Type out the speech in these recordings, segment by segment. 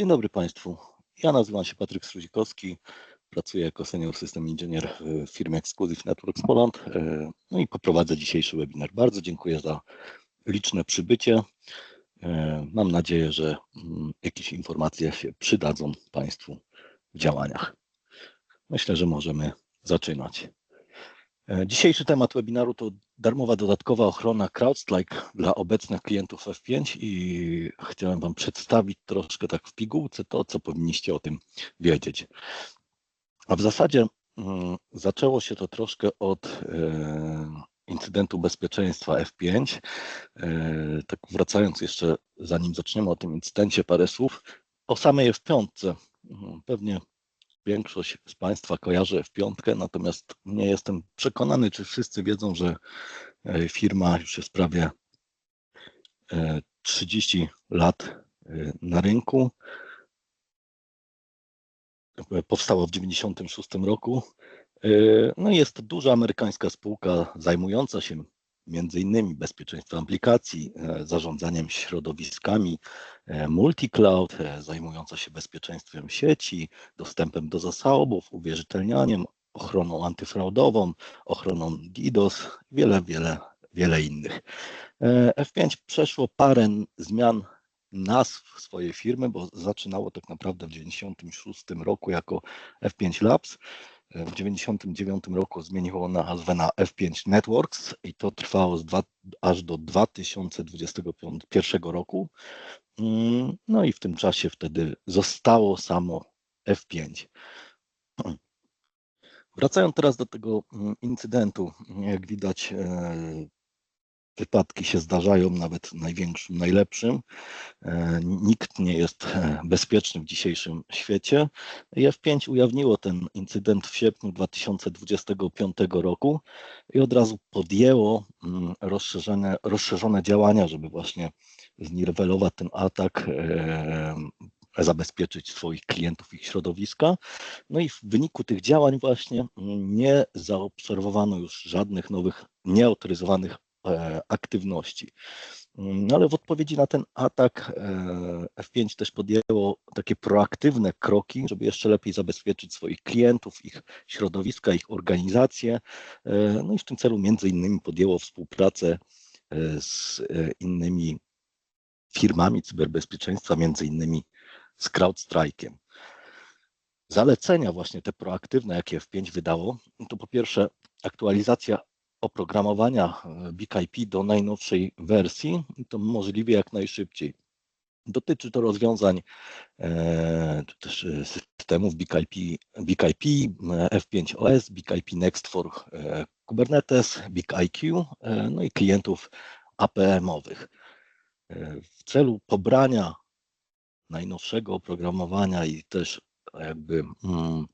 Dzień dobry Państwu. Ja nazywam się Patryk Struzikowski. Pracuję jako senior system inżynier w firmie Exclusive Networks Poland. E, no i poprowadzę dzisiejszy webinar. Bardzo dziękuję za liczne przybycie. E, mam nadzieję, że mm, jakieś informacje się przydadzą Państwu w działaniach. Myślę, że możemy zaczynać. E, dzisiejszy temat webinaru to darmowa dodatkowa ochrona CrowdStrike dla obecnych klientów F5 i chciałem Wam przedstawić troszkę tak w pigułce to, co powinniście o tym wiedzieć. A w zasadzie mm, zaczęło się to troszkę od e, incydentu bezpieczeństwa F5. E, tak wracając jeszcze, zanim zaczniemy o tym incydencie, parę słów o samej F5. Mm, pewnie większość z Państwa kojarzy F5, natomiast nie jestem przekonany, czy wszyscy wiedzą, że e, firma już jest prawie 30 lat e, na rynku. Powstała w 1996 roku. E, no jest to duża amerykańska spółka zajmująca się między innymi bezpieczeństwem aplikacji, e, zarządzaniem środowiskami e, multi-cloud, e, zajmująca się bezpieczeństwem sieci, dostępem do zasobów, uwierzytelnianiem, ochroną antyfraudową, ochroną DDoS, wiele, wiele, wiele innych. F5 przeszło parę zmian nazw swojej firmy, bo zaczynało tak naprawdę w 1996 roku jako F5 Labs. W 1999 roku zmieniło nazwę na F5 Networks i to trwało dwa, aż do 2021 roku. Mm, no i w tym czasie wtedy zostało samo F5. Wracając teraz do tego mm, incydentu, jak widać, e, wypadki się zdarzają nawet największym, najlepszym. E, nikt nie jest e, bezpieczny w dzisiejszym świecie. F5 ujawniło ten incydent w sierpniu 2025 roku i od razu podjęło mm, rozszerzone, rozszerzone działania, żeby właśnie zniwelować ten atak, e, zabezpieczyć swoich klientów, ich środowiska. No i w wyniku tych działań właśnie nie zaobserwowano już żadnych nowych nieautoryzowanych aktywności. No ale w odpowiedzi na ten atak e, F5 też podjęło takie proaktywne kroki, żeby jeszcze lepiej zabezpieczyć swoich klientów, ich środowiska, ich organizacje. E, no i w tym celu między innymi podjęło współpracę z innymi firmami cyberbezpieczeństwa, między innymi z CrowdStrike'iem. Zalecenia właśnie te proaktywne, jakie F5 wydało, to po pierwsze aktualizacja oprogramowania e, BIG-IP do najnowszej wersji, to możliwie jak najszybciej. Dotyczy to rozwiązań e, też e, systemów BIG-IP, BIG-IP F5OS, BIG-IP Next for Kubernetes, BIG-IQ, no i klientów APM-owych. W celu pobrania najnowszego oprogramowania i też jakby mm,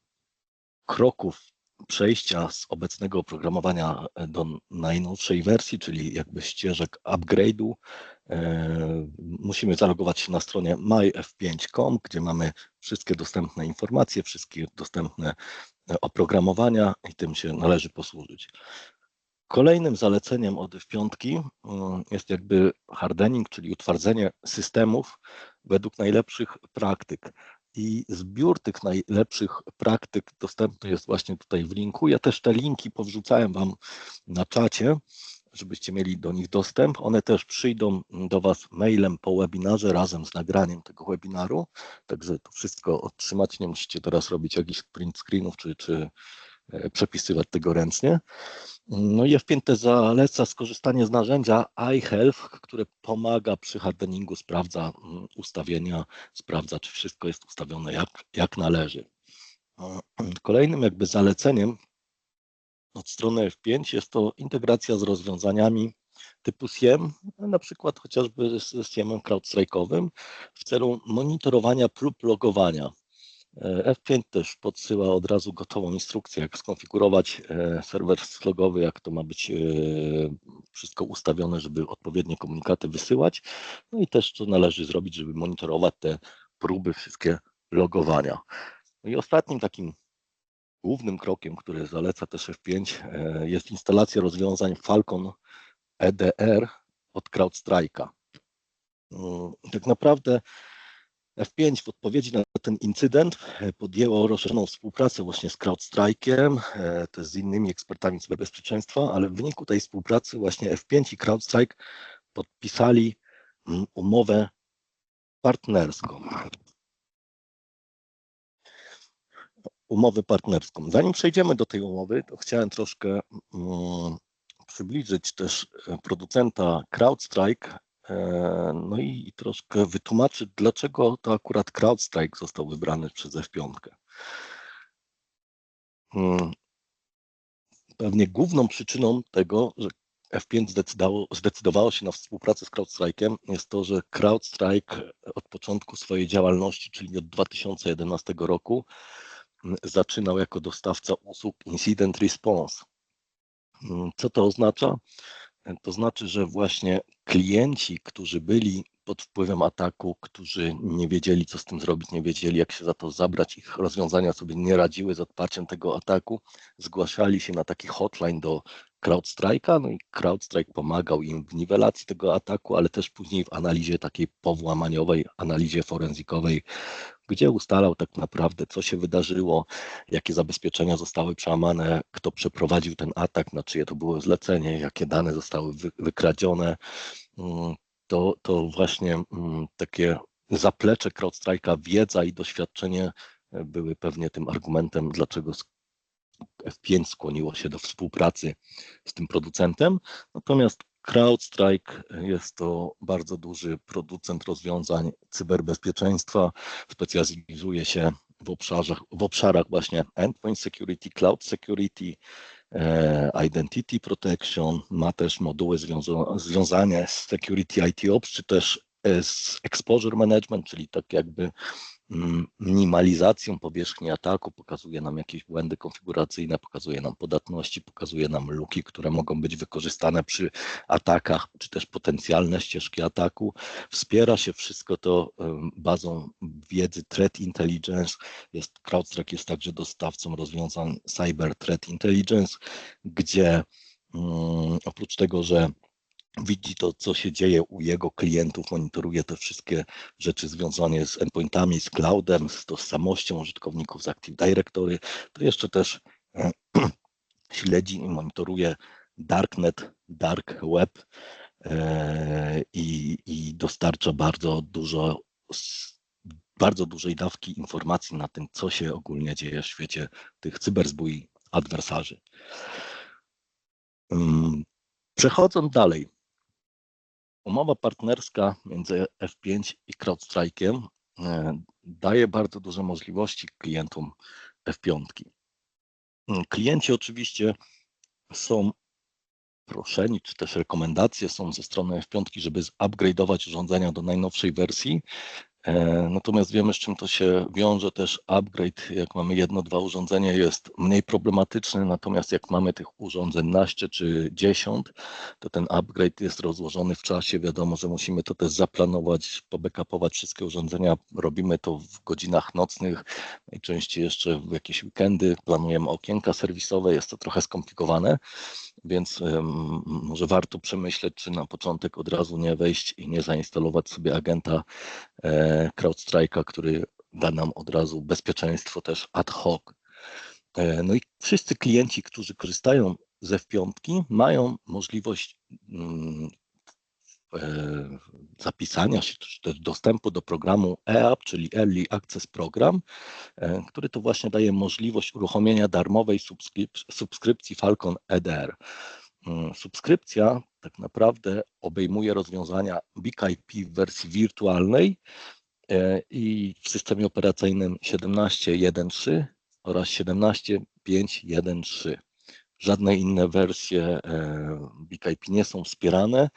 kroków przejścia z obecnego oprogramowania e, do najnowszej wersji, czyli jakby ścieżek upgrade'u, e, musimy zalogować się na stronie myf5.com, gdzie mamy wszystkie dostępne informacje, wszystkie dostępne e, oprogramowania i tym się należy posłużyć. Kolejnym zaleceniem od F5 jest jakby hardening, czyli utwardzenie systemów według najlepszych praktyk. I zbiór tych najlepszych praktyk dostępny jest właśnie tutaj w linku. Ja też te linki powrzucałem Wam na czacie, żebyście mieli do nich dostęp. One też przyjdą do Was mailem po webinarze razem z nagraniem tego webinaru. Także to wszystko otrzymać. Nie musicie teraz robić jakichś print screenów czy, czy przepisywać tego ręcznie. No i F5 też zaleca skorzystanie z narzędzia iHealth, które pomaga przy hardeningu, sprawdza mm, ustawienia, sprawdza, czy wszystko jest ustawione jak, jak należy. Kolejnym jakby zaleceniem od strony F5 jest to integracja z rozwiązaniami typu SIEM, na przykład chociażby z SIEMem CrowdStrike'owym w celu monitorowania prób logowania. F5 też podsyła od razu gotową instrukcję, jak skonfigurować e, serwer slogowy, jak to ma być e, wszystko ustawione, żeby odpowiednie komunikaty wysyłać. No i też co należy zrobić, żeby monitorować te próby, wszystkie logowania. No i ostatnim takim głównym krokiem, który zaleca też F5 e, jest instalacja rozwiązań Falcon EDR od CrowdStrike'a. Mm, tak naprawdę F5 w odpowiedzi na ten incydent e, podjęło rozszerzoną współpracę właśnie z CrowdStrike'em, e, też z innymi ekspertami cyberbezpieczeństwa, ale w wyniku tej współpracy właśnie F5 i CrowdStrike podpisali mm, umowę partnerską. Umowę partnerską. Zanim przejdziemy do tej umowy, to chciałem troszkę mm, przybliżyć też e, producenta CrowdStrike, no i troszkę wytłumaczyć, dlaczego to akurat CrowdStrike został wybrany przez F5. Mm, pewnie główną przyczyną tego, że F5 zdecydowało, zdecydowało się na współpracę z CrowdStrike'em jest to, że CrowdStrike od początku swojej działalności, czyli od 2011 roku, zaczynał jako dostawca usług Incident Response. Mm, co to oznacza? To znaczy, że właśnie klienci, którzy byli pod wpływem ataku, którzy nie wiedzieli, co z tym zrobić, nie wiedzieli, jak się za to zabrać, ich rozwiązania sobie nie radziły z odparciem tego ataku, zgłaszali się na taki hotline do CrowdStrike'a, no i CrowdStrike pomagał im w niwelacji tego ataku, ale też później w analizie takiej powłamaniowej, analizie forenzikowej, gdzie ustalał tak naprawdę, co się wydarzyło, jakie zabezpieczenia zostały przełamane, kto przeprowadził ten atak, na czyje to było zlecenie, jakie dane zostały wykradzione. Mm, to, to właśnie mm, takie zaplecze CrowdStrike'a, wiedza i doświadczenie e, były pewnie tym argumentem, dlaczego F5 skłoniło się do współpracy z tym producentem. Natomiast CrowdStrike jest to bardzo duży producent rozwiązań cyberbezpieczeństwa, specjalizuje się w obszarach, w obszarach właśnie endpoint security, cloud security, e, identity protection, ma też moduły związane z security IT ops, czy też e, z exposure management, czyli tak jakby minimalizacją powierzchni ataku, pokazuje nam jakieś błędy konfiguracyjne, pokazuje nam podatności, pokazuje nam luki, które mogą być wykorzystane przy atakach, czy też potencjalne ścieżki ataku. Wspiera się wszystko to bazą wiedzy Threat Intelligence. Jest, CrowdStrike jest także dostawcą rozwiązań Cyber Threat Intelligence, gdzie um, oprócz tego, że widzi to, co się dzieje u jego klientów, monitoruje te wszystkie rzeczy związane z endpointami, z cloudem, z tożsamością użytkowników, z Active Directory, to jeszcze też e, śledzi i monitoruje darknet, dark web e, i, i dostarcza bardzo dużo bardzo dużej dawki informacji na tym, co się ogólnie dzieje w świecie tych cyberzbój adwersarzy. Mm, przechodząc dalej, Umowa partnerska między F5 i CrowdStrike'iem e, daje bardzo duże możliwości klientom F5. Mm, klienci oczywiście są proszeni, czy też rekomendacje są ze strony F5, żeby zupgrade'ować urządzenia do najnowszej wersji, natomiast wiemy, z czym to się wiąże. Też upgrade, jak mamy jedno, dwa urządzenia, jest mniej problematyczny. Natomiast jak mamy tych urządzeń naście czy dziesiąt, to ten upgrade jest rozłożony w czasie. Wiadomo, że musimy to też zaplanować, pobackupować wszystkie urządzenia. Robimy to w godzinach nocnych, najczęściej jeszcze w jakieś weekendy. Planujemy okienka serwisowe, jest to trochę skomplikowane więc może warto przemyśleć, czy na początek od razu nie wejść i nie zainstalować sobie agenta e, CrowdStrike'a, który da nam od razu bezpieczeństwo też ad hoc. E, no i wszyscy klienci, którzy korzystają z F5, mają możliwość mm, zapisania się, czy też dostępu do programu EAP, czyli Early Access Program, e, który to właśnie daje możliwość uruchomienia darmowej subskrypcji Falcon EDR. Mm, subskrypcja tak naprawdę obejmuje rozwiązania BigIP w wersji wirtualnej e, i w systemie operacyjnym 17.1.3 oraz 17.5.1.3. Żadne inne wersje e, BigIP nie są wspierane.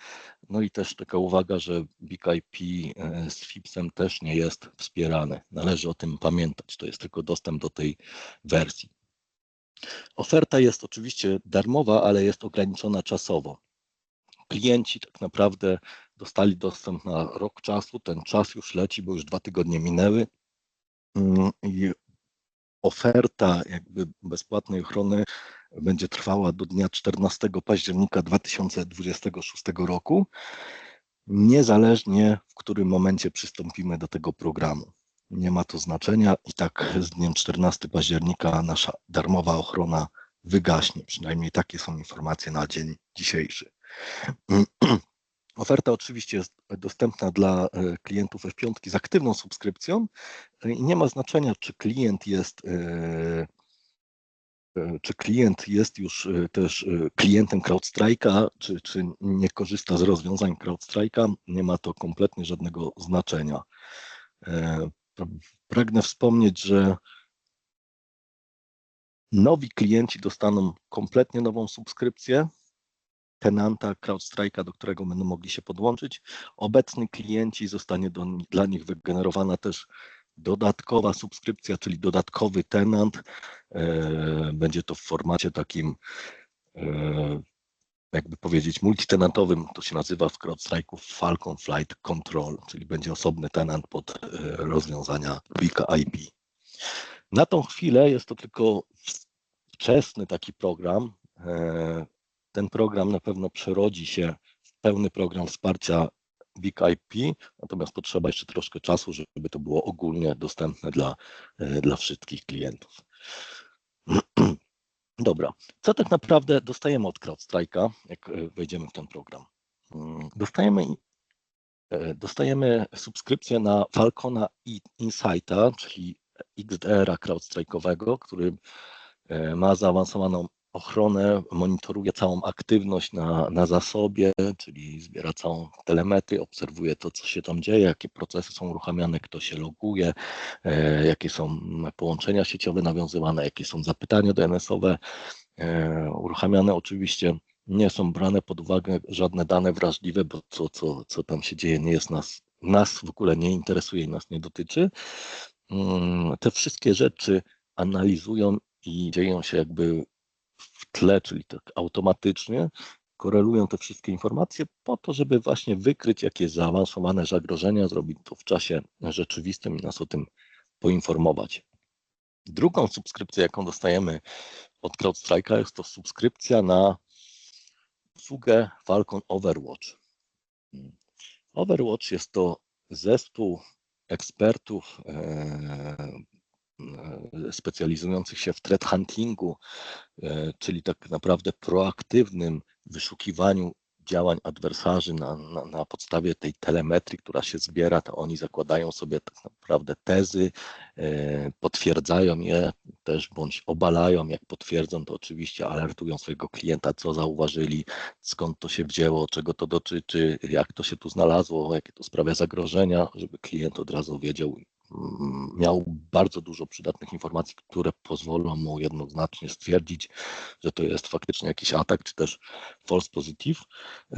No i też taka uwaga, że BigIP e, z FIPS-em też nie jest wspierany. Należy o tym pamiętać. To jest tylko dostęp do tej wersji. Oferta jest oczywiście darmowa, ale jest ograniczona czasowo. Klienci tak naprawdę dostali dostęp na rok czasu. Ten czas już leci, bo już dwa tygodnie minęły. Mm, I oferta jakby bezpłatnej ochrony będzie trwała do dnia 14 października 2026 roku. niezależnie w którym momencie przystąpimy do tego programu. Nie ma to znaczenia i tak z dniem 14 października nasza darmowa ochrona wygaśnie. Przynajmniej takie są informacje na dzień dzisiejszy. Oferta oczywiście jest dostępna dla e, klientów F5 z aktywną subskrypcją i nie ma znaczenia, czy klient jest e, czy klient jest już też klientem CrowdStrike'a, czy, czy nie korzysta z rozwiązań CrowdStrike'a, nie ma to kompletnie żadnego znaczenia. Pragnę wspomnieć, że nowi klienci dostaną kompletnie nową subskrypcję, tenanta CrowdStrike'a, do którego będą mogli się podłączyć. Obecni klienci zostanie do, dla nich wygenerowana też dodatkowa subskrypcja, czyli dodatkowy tenant. E, będzie to w formacie takim, e, jakby powiedzieć, multitenantowym. To się nazywa w CrowdStrike'u Falcon Flight Control, czyli będzie osobny tenant pod e, rozwiązania Big IP. Na tą chwilę jest to tylko wczesny taki program. Ten program na pewno przerodzi się w pełny program wsparcia Big IP, natomiast potrzeba jeszcze troszkę czasu, żeby to było ogólnie dostępne dla, e, dla wszystkich klientów. Dobra, co tak naprawdę dostajemy od CrowdStrike'a, jak e, wejdziemy w ten program? Mm, dostajemy, e, dostajemy subskrypcję na Falcona Insighta, czyli XDR-a CrowdStrike'owego, który ma zaawansowaną ochronę, monitoruje całą aktywność na, na zasobie, czyli zbiera całą telemetrię, obserwuje to, co się tam dzieje, jakie procesy są uruchamiane, kto się loguje, e, jakie są połączenia sieciowe nawiązywane, jakie są zapytania DNS-owe e, uruchamiane. Oczywiście nie są brane pod uwagę żadne dane wrażliwe, bo to, co, co tam się dzieje, nie jest nas, nas w ogóle nie interesuje i nas nie dotyczy. Mm, te wszystkie rzeczy analizują i dzieją się jakby tle, czyli tak automatycznie korelują te wszystkie informacje po to, żeby właśnie wykryć jakieś zaawansowane zagrożenia, zrobić to w czasie rzeczywistym i nas o tym poinformować. Drugą subskrypcję, jaką dostajemy od CrowdStrike'a jest to subskrypcja na usługę Falcon Overwatch. Overwatch jest to zespół ekspertów e, specjalizujących się w threat huntingu, e, czyli tak naprawdę proaktywnym wyszukiwaniu działań adwersarzy na, na, na, podstawie tej telemetrii, która się zbiera, to oni zakładają sobie tak naprawdę tezy, e, potwierdzają je też bądź obalają. Jak potwierdzą, to oczywiście alertują swojego klienta, co zauważyli, skąd to się wzięło, czego to dotyczy, jak to się tu znalazło, jakie to sprawia zagrożenia, żeby klient od razu wiedział miał bardzo dużo przydatnych informacji, które pozwolą mu jednoznacznie stwierdzić, że to jest faktycznie jakiś atak, czy też false positive.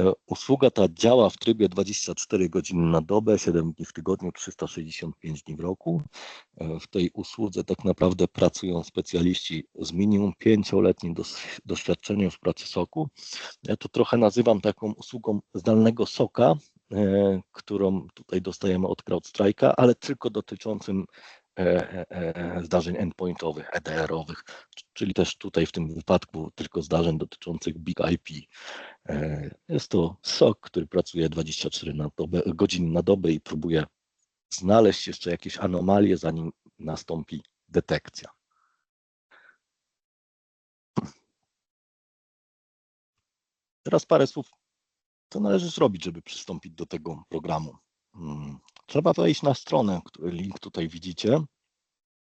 E, usługa ta działa w trybie 24 godziny na dobę, 7 dni w tygodniu, 365 dni w roku. E, w tej usłudze tak naprawdę pracują specjaliści z minimum pięcioletnim doświadczeniem w pracy soku. Ja to trochę nazywam taką usługą zdalnego soka, którą tutaj dostajemy od CrowdStrike'a, ale tylko dotyczącym e, e, zdarzeń endpointowych, EDR-owych, czyli też tutaj w tym wypadku tylko zdarzeń dotyczących Big IP. Jest to SOC, który pracuje 24 na dobę, godzin na dobę i próbuje znaleźć jeszcze jakieś anomalie, zanim nastąpi detekcja. Teraz parę słów co należy zrobić, żeby przystąpić do tego programu? Hmm, trzeba wejść na stronę, link tutaj widzicie.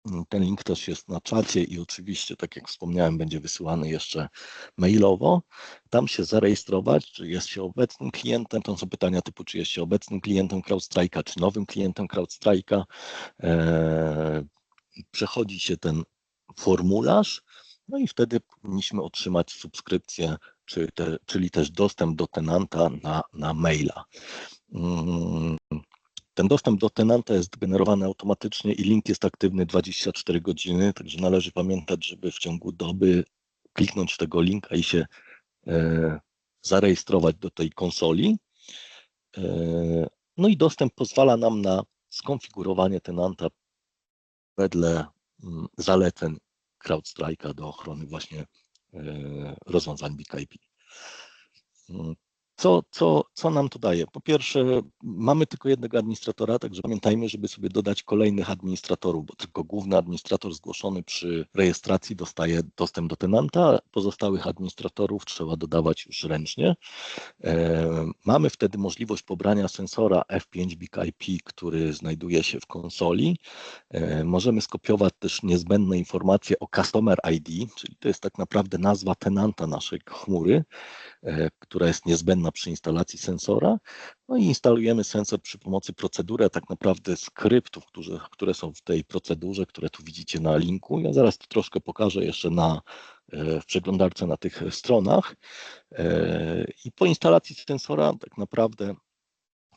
Hmm, ten link też jest na czacie i oczywiście, tak jak wspomniałem, będzie wysyłany jeszcze mailowo. Tam się zarejestrować, czy jest się obecnym klientem. To są pytania typu, czy jest się obecnym klientem CrowdStrike'a, czy nowym klientem CrowdStrike'a. Eee, przechodzi się ten formularz, no i wtedy powinniśmy otrzymać subskrypcję te, czyli też dostęp do tenanta na, na maila. Mm, ten dostęp do tenanta jest generowany automatycznie i link jest aktywny 24 godziny, także należy pamiętać, żeby w ciągu doby kliknąć tego linka i się e, zarejestrować do tej konsoli. E, no i dostęp pozwala nam na skonfigurowanie tenanta wedle mm, zaleceń CrowdStrike'a do ochrony właśnie rozwiązań BKIP. Mm. Co, co, co nam to daje? Po pierwsze, mamy tylko jednego administratora, także pamiętajmy, żeby sobie dodać kolejnych administratorów, bo tylko główny administrator zgłoszony przy rejestracji dostaje dostęp do tenanta, pozostałych administratorów trzeba dodawać już ręcznie. E, mamy wtedy możliwość pobrania sensora F5 Big IP, który znajduje się w konsoli. E, możemy skopiować też niezbędne informacje o Customer ID, czyli to jest tak naprawdę nazwa tenanta naszej chmury, e, która jest niezbędna przy instalacji sensora. No i instalujemy sensor przy pomocy procedury, a tak naprawdę skryptów, które, które są w tej procedurze, które tu widzicie na linku. Ja zaraz to troszkę pokażę jeszcze na, w przeglądarce na tych stronach. I po instalacji sensora tak naprawdę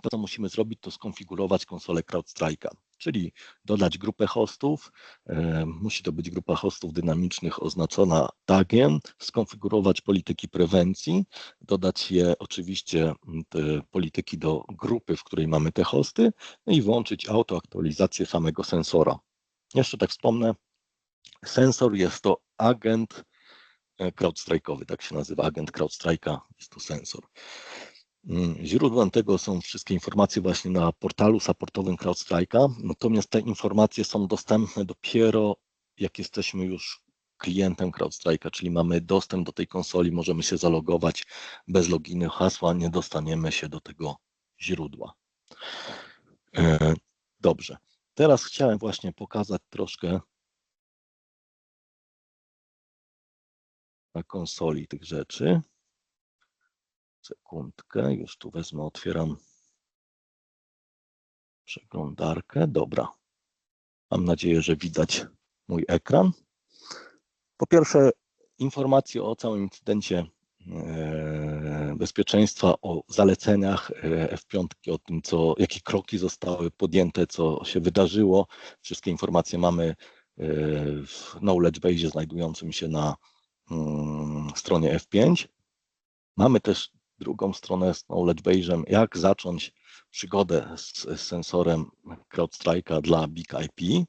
to, co musimy zrobić, to skonfigurować konsolę CrowdStrike'a, czyli dodać grupę hostów. E, musi to być grupa hostów dynamicznych oznaczona tagiem, skonfigurować polityki prewencji, dodać je oczywiście polityki do grupy, w której mamy te hosty, no i włączyć autoaktualizację samego sensora. Jeszcze tak wspomnę, sensor jest to agent e, CrowdStrike'owy, tak się nazywa, agent CrowdStrike'a, jest to sensor. Mm, źródłem tego są wszystkie informacje właśnie na portalu supportowym CrowdStrike'a, natomiast te informacje są dostępne dopiero jak jesteśmy już klientem CrowdStrike'a, czyli mamy dostęp do tej konsoli, możemy się zalogować bez loginu, hasła, nie dostaniemy się do tego źródła. E, dobrze, teraz chciałem właśnie pokazać troszkę na konsoli tych rzeczy. Sekundkę, już tu wezmę, otwieram przeglądarkę. Dobra. Mam nadzieję, że widać mój ekran. Po pierwsze, informacje o całym incydencie e, bezpieczeństwa, o zaleceniach e, F5, o tym, co, jakie kroki zostały podjęte, co się wydarzyło. Wszystkie informacje mamy e, w knowledge base znajdującym się na mm, stronie F5. Mamy też drugą stronę z knowledge jak zacząć przygodę z, z sensorem CrowdStrike'a dla Big IP.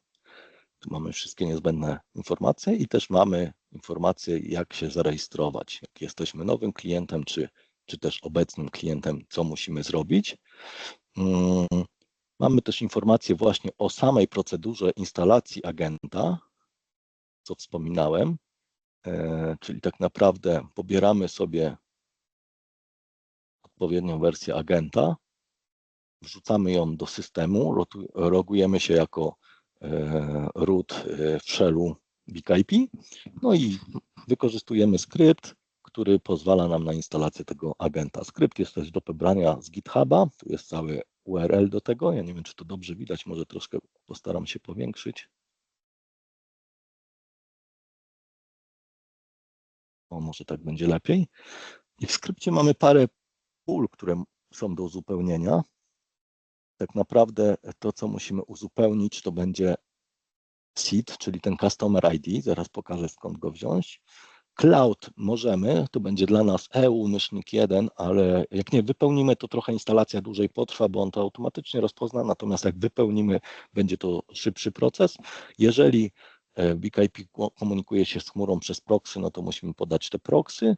Tu mamy wszystkie niezbędne informacje i też mamy informacje, jak się zarejestrować. Jak jesteśmy nowym klientem, czy, czy też obecnym klientem, co musimy zrobić. Mm, mamy też informacje właśnie o samej procedurze instalacji agenta, co wspominałem, e, czyli tak naprawdę pobieramy sobie odpowiednią wersję agenta, wrzucamy ją do systemu, logujemy się jako e, root e, w shellu BigIP, no i wykorzystujemy skrypt, który pozwala nam na instalację tego agenta. Skrypt jest też do pobrania z GitHuba, tu jest cały URL do tego, ja nie wiem, czy to dobrze widać, może troszkę postaram się powiększyć. O, może tak będzie lepiej. I w skrypcie mamy parę pól, które są do uzupełnienia. Tak naprawdę to, co musimy uzupełnić, to będzie seed, czyli ten Customer ID. Zaraz pokażę, skąd go wziąć. Cloud możemy, to będzie dla nas EU myślnik 1, ale jak nie wypełnimy, to trochę instalacja dłużej potrwa, bo on to automatycznie rozpozna, natomiast jak wypełnimy, będzie to szybszy proces. Jeżeli E, BigIP komunikuje się z chmurą przez proxy, no to musimy podać te proxy.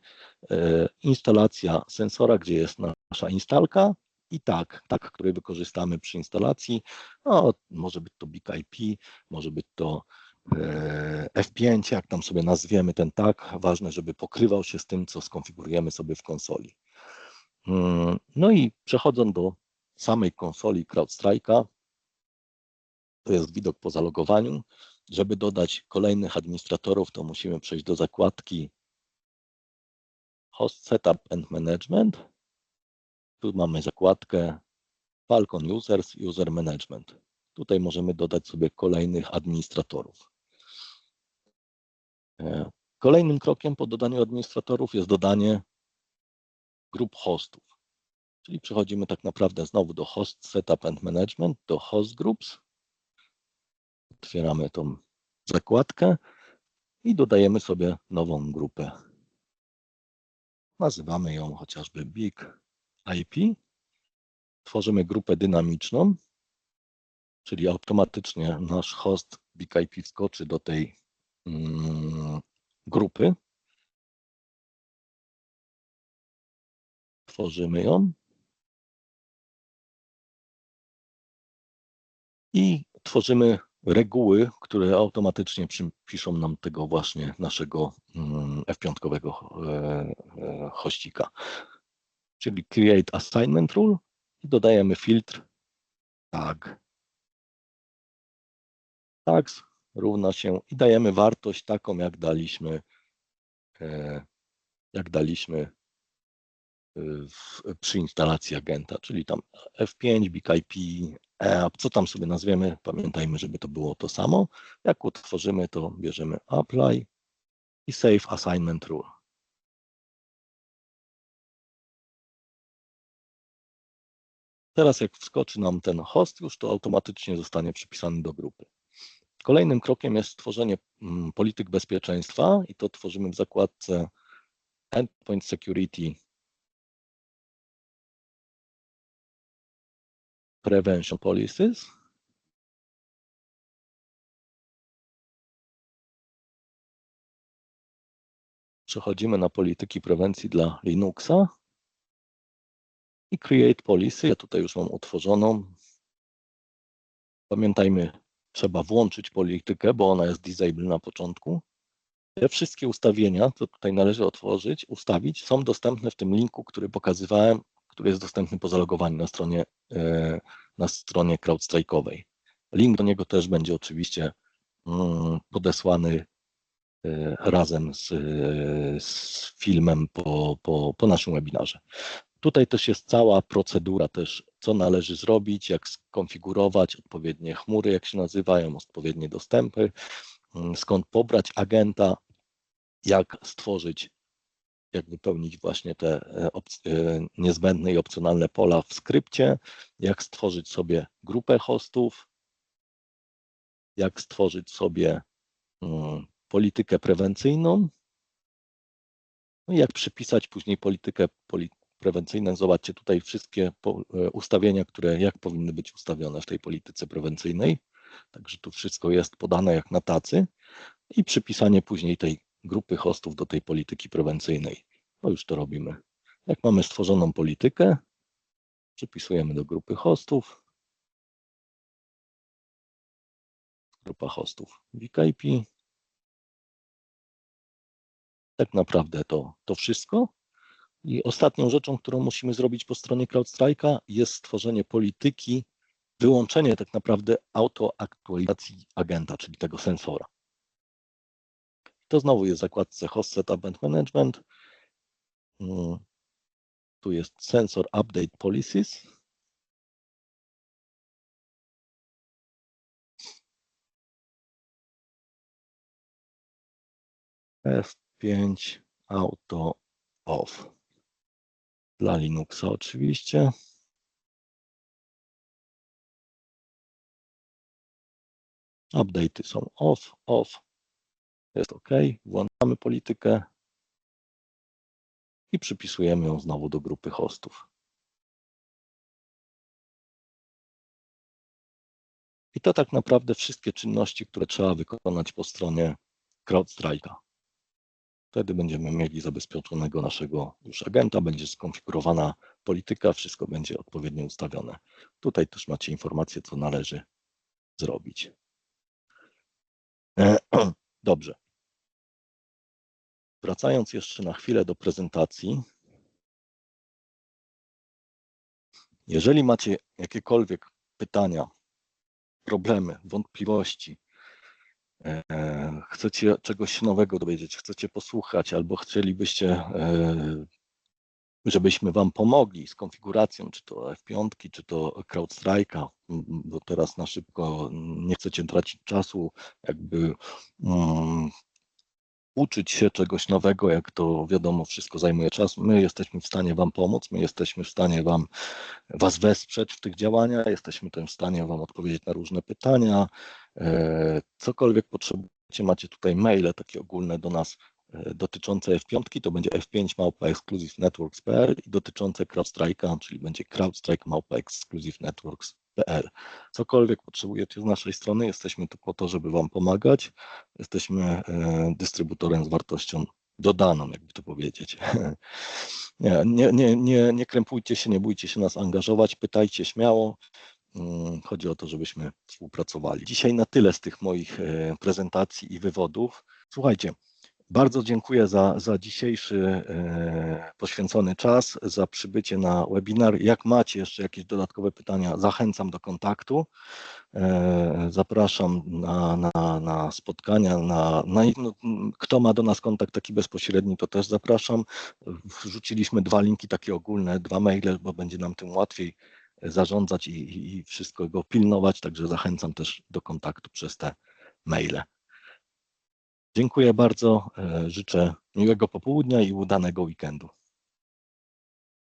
E, instalacja sensora, gdzie jest nasza instalka i tak, tak, który wykorzystamy przy instalacji. No, może być to BigIP, może być to e, F5, jak tam sobie nazwiemy ten tak. Ważne, żeby pokrywał się z tym, co skonfigurujemy sobie w konsoli. Mm, no i przechodząc do samej konsoli CrowdStrike'a, to jest widok po zalogowaniu. Żeby dodać kolejnych administratorów, to musimy przejść do zakładki Host Setup and Management. Tu mamy zakładkę Falcon Users, User Management. Tutaj możemy dodać sobie kolejnych administratorów. E, kolejnym krokiem po dodaniu administratorów jest dodanie grup hostów. Czyli przechodzimy tak naprawdę znowu do Host Setup and Management, do Host Groups Otwieramy tą zakładkę i dodajemy sobie nową grupę. Nazywamy ją chociażby Big IP. Tworzymy grupę dynamiczną, czyli automatycznie nasz host Big IP wskoczy do tej mm, grupy. tworzymy ją. I tworzymy reguły, które automatycznie przypiszą nam tego właśnie naszego mm, F5 hościka. Czyli create assignment rule i dodajemy filtr tag. Tags równa się i dajemy wartość taką, jak daliśmy, e, jak daliśmy e, przy instalacji agenta, czyli tam F5, BKIP, co tam sobie nazwiemy, pamiętajmy, żeby to było to samo. Jak utworzymy, to bierzemy apply i save assignment rule. Teraz jak wskoczy nam ten host już, to automatycznie zostanie przypisany do grupy. Kolejnym krokiem jest stworzenie mm, polityk bezpieczeństwa i to tworzymy w zakładce Endpoint Security Prevention Policies. Przechodzimy na polityki prewencji dla Linuxa i Create Policy. Ja tutaj już mam utworzoną. Pamiętajmy, trzeba włączyć politykę, bo ona jest disable na początku. Te wszystkie ustawienia, co tutaj należy otworzyć, ustawić, są dostępne w tym linku, który pokazywałem, który jest dostępny po zalogowaniu na stronie, e, na stronie CrowdStrike'owej. Link do niego też będzie oczywiście mm, podesłany e, razem z, z filmem po, po, po naszym webinarze. Tutaj też jest cała procedura też, co należy zrobić, jak skonfigurować odpowiednie chmury, jak się nazywają, odpowiednie dostępy, mm, skąd pobrać agenta, jak stworzyć, jak wypełnić właśnie te e, e, niezbędne i opcjonalne pola w skrypcie, jak stworzyć sobie grupę hostów, jak stworzyć sobie mm, politykę prewencyjną, no i jak przypisać później politykę prewencyjne. Zobaczcie tutaj wszystkie e, ustawienia, które jak powinny być ustawione w tej polityce prewencyjnej. Także tu wszystko jest podane jak na tacy i przypisanie później tej grupy hostów do tej polityki prewencyjnej. No już to robimy. Jak mamy stworzoną politykę, przypisujemy do grupy hostów. Grupa hostów VKIP. Tak naprawdę to, to wszystko. I ostatnią rzeczą, którą musimy zrobić po stronie CrowdStrike'a jest stworzenie polityki, wyłączenie tak naprawdę autoaktualizacji agenta, czyli tego sensora. To znowu jest w zakładce Host Setup and Management. Mm, tu jest Sensor Update Policies. F5 Auto Off dla Linuxa oczywiście. Update'y są off, off. Jest OK. Włączamy politykę i przypisujemy ją znowu do grupy hostów. I to tak naprawdę wszystkie czynności, które trzeba wykonać po stronie CrowdStrike'a. Wtedy będziemy mieli zabezpieczonego naszego już agenta, będzie skonfigurowana polityka, wszystko będzie odpowiednio ustawione. Tutaj też macie informację, co należy zrobić. Dobrze. Wracając jeszcze na chwilę do prezentacji. Jeżeli macie jakiekolwiek pytania, problemy, wątpliwości, E, chcecie czegoś nowego dowiedzieć, chcecie posłuchać, albo chcielibyście, e, żebyśmy Wam pomogli z konfiguracją, czy to F5, czy to CrowdStrike'a, bo teraz na szybko nie chcecie tracić czasu, jakby um, uczyć się czegoś nowego, jak to wiadomo, wszystko zajmuje czas. My jesteśmy w stanie Wam pomóc, my jesteśmy w stanie Wam Was wesprzeć w tych działaniach, jesteśmy też w stanie Wam odpowiedzieć na różne pytania. E, cokolwiek potrzebujecie, macie tutaj maile takie ogólne do nas dotyczące F5, to będzie F5 małpa exclusive networks.pl i dotyczące CrowdStrike'a, czyli będzie CrowdStrike małpa exclusive networks.pl. Cokolwiek potrzebujecie z naszej strony, jesteśmy tu po to, żeby Wam pomagać. Jesteśmy e, dystrybutorem z wartością dodaną, jakby to powiedzieć. Nie, nie, nie, nie, nie krępujcie się, nie bójcie się nas angażować, pytajcie śmiało. Mm, Chodzi o to, żebyśmy współpracowali. Dzisiaj na tyle z tych moich e, prezentacji i wywodów. Słuchajcie, bardzo dziękuję za, za dzisiejszy e, poświęcony czas, za przybycie na webinar. Jak macie jeszcze jakieś dodatkowe pytania, zachęcam do kontaktu. E, Zapraszam na, na, na spotkania, na, na, no, kto ma do nas kontakt taki bezpośredni, to też zapraszam. Wrzuciliśmy dwa linki takie ogólne, dwa maile, bo będzie nam tym łatwiej zarządzać i, i- wszystko go pilnować, także zachęcam też do kontaktu przez te maile. Dziękuję bardzo, e, życzę miłego popołudnia i udanego weekendu.